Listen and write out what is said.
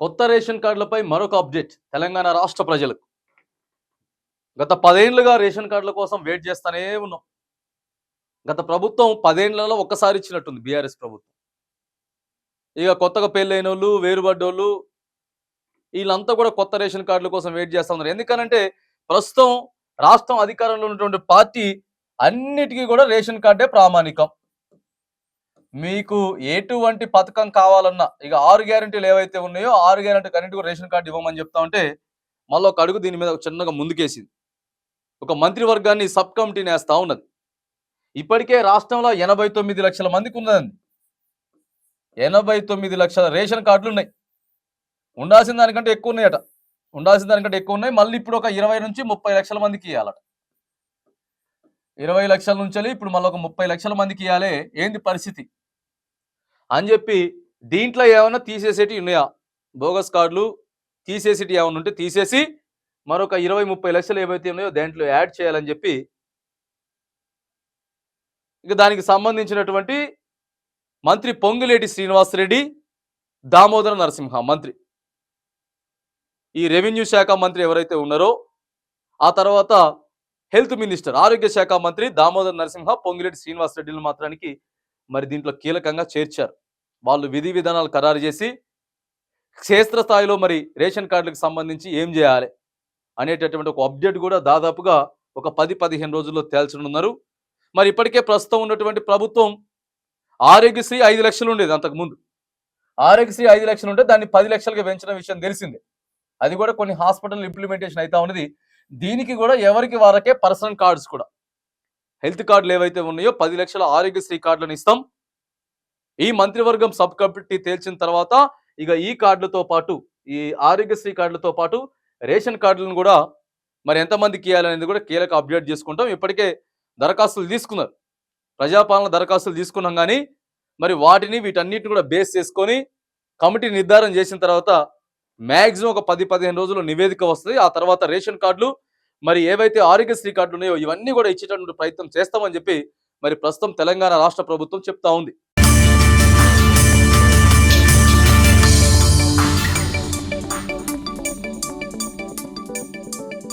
కొత్త రేషన్ కార్డులపై మరొక అప్డేట్ తెలంగాణ రాష్ట్ర ప్రజలకు. గత పదేండ్లుగా రేషన్ కార్డుల కోసం వెయిట్ చేస్తానే ఉన్నాం. గత ప్రభుత్వం పదేండ్లలో ఒక్కసారి ఇచ్చినట్టుంది బీఆర్ఎస్ ప్రభుత్వం. ఇక కొత్తగా పెళ్ళైన వాళ్ళు వేరుబడ్డోళ్ళు వీళ్ళంతా కూడా కొత్త రేషన్ కార్డుల కోసం వెయిట్ చేస్తా ఉన్నారు. ఎందుకనంటే ప్రస్తుతం రాష్ట్రం అధికారంలో ఉన్నటువంటి పార్టీ అన్నిటికీ కూడా రేషన్ కార్డే ప్రామాణికం. మీకు ఎటువంటి పథకం కావాలన్నా ఇక ఆరు గ్యారంటీలు ఏవైతే ఉన్నాయో ఆరు గ్యారంటీ అన్నిటి రేషన్ కార్డు ఇవ్వమని చెప్తా ఉంటే మళ్ళీ ఒక అడుగు దీని మీద చిన్నగా ముందుకేసింది. ఒక మంత్రివర్గాన్ని సబ్ కమిటీని వేస్తా ఉన్నది. ఇప్పటికే రాష్ట్రంలో ఎనభై తొమ్మిది లక్షల మందికి ఉన్నదండి. ఎనభై తొమ్మిది లక్షల రేషన్ కార్డులు ఉన్నాయి. ఉండాల్సిన దానికంటే ఎక్కువ ఉన్నాయట. ఉండాల్సిన దానికంటే ఎక్కువ ఉన్నాయి. మళ్ళీ ఇప్పుడు ఒక ఇరవై నుంచి ముప్పై లక్షల మందికి ఇవ్వాలట ఇరవై లక్షల నుంచి ఇప్పుడు మళ్ళీ ఒక ముప్పై లక్షల మందికి ఇవ్వాలి ఏంది పరిస్థితి? అని చెప్పి దీంట్లో ఏమైనా తీసేసేటివి ఉన్నాయా? బోగస్ కార్డులు తీసేసేటి ఏమైనా ఉంటే తీసేసి మరొక ఇరవై ముప్పై లక్షలు ఏవైతే ఉన్నాయో దాంట్లో యాడ్ చేయాలని చెప్పి ఇక దానికి సంబంధించినటువంటి మంత్రి పొంగులేటి శ్రీనివాసరెడ్డి దామోదర నరసింహ మంత్రి. ఈ రెవెన్యూ శాఖ మంత్రి ఎవరైతే ఉన్నారో ఆ తర్వాత హెల్త్ మినిస్టర్ ఆరోగ్య శాఖ మంత్రి దామోదర్ నరసింహ పొంగిరెడ్డి శ్రీనివాస్ రెడ్డిని మాత్రానికి మరి దీంట్లో కీలకంగా చేర్చారు. వాళ్ళు విధి విధానాలు ఖరారు చేసి క్షేత్రస్థాయిలో మరి రేషన్ కార్డులకు సంబంధించి ఏం చేయాలి అనేటటువంటి ఒక అప్డేట్ కూడా దాదాపుగా ఒక పది పదిహేను రోజుల్లో తేల్చనున్నారు. మరి ఇప్పటికే ప్రస్తుతం ఉన్నటువంటి ప్రభుత్వం ఆరోగ్యశ్రీ ఐదు లక్షలు ఉండేది అంతకుముందు. ఆరోగ్యశ్రీ ఐదు లక్షలు ఉంటే దాన్ని పది లక్షలుగా పెంచిన విషయం తెలిసిందే. అది కూడా కొన్ని హాస్పిటల్ ఇంప్లిమెంటేషన్ అవుతా ఉన్నది. దీనికి కూడా ఎవరికి వారకే పర్సనల్ కార్డ్స్ కూడా. హెల్త్ కార్డులు ఏవైతే ఉన్నాయో పది లక్షల ఆరోగ్యశ్రీ కార్డులను ఇస్తాం. ఈ మంత్రివర్గం సబ్ కమిటీ తేల్చిన తర్వాత ఇక ఈ కార్డులతో పాటు ఈ ఆరోగ్యశ్రీ కార్డులతో పాటు రేషన్ కార్డులను కూడా మరి ఎంతమందికి ఇవ్వాలనేది కూడా కీలక అప్డేట్ చేసుకుంటాం. ఇప్పటికే దరఖాస్తులు తీసుకున్నారు. ప్రజాపాలన దరఖాస్తులు తీసుకున్నాం కానీ మరి వాటిని వీటన్నిటిని కూడా బేస్ చేసుకొని కమిటీ నిర్ధారణ చేసిన తర్వాత మ్యాక్సిమం ఒక పది పదిహేను రోజుల్లో నివేదిక వస్తుంది. ఆ తర్వాత రేషన్ కార్డులు మరి ఏవైతే ఆరోగ్యశ్రీ కార్డులు ఉన్నాయో ఇవన్నీ కూడా ఇచ్చేటటువంటి ప్రయత్నం చేస్తామని చెప్పి మరి ప్రస్తుతం తెలంగాణ రాష్ట్ర ప్రభుత్వం చెప్తా ఉంది.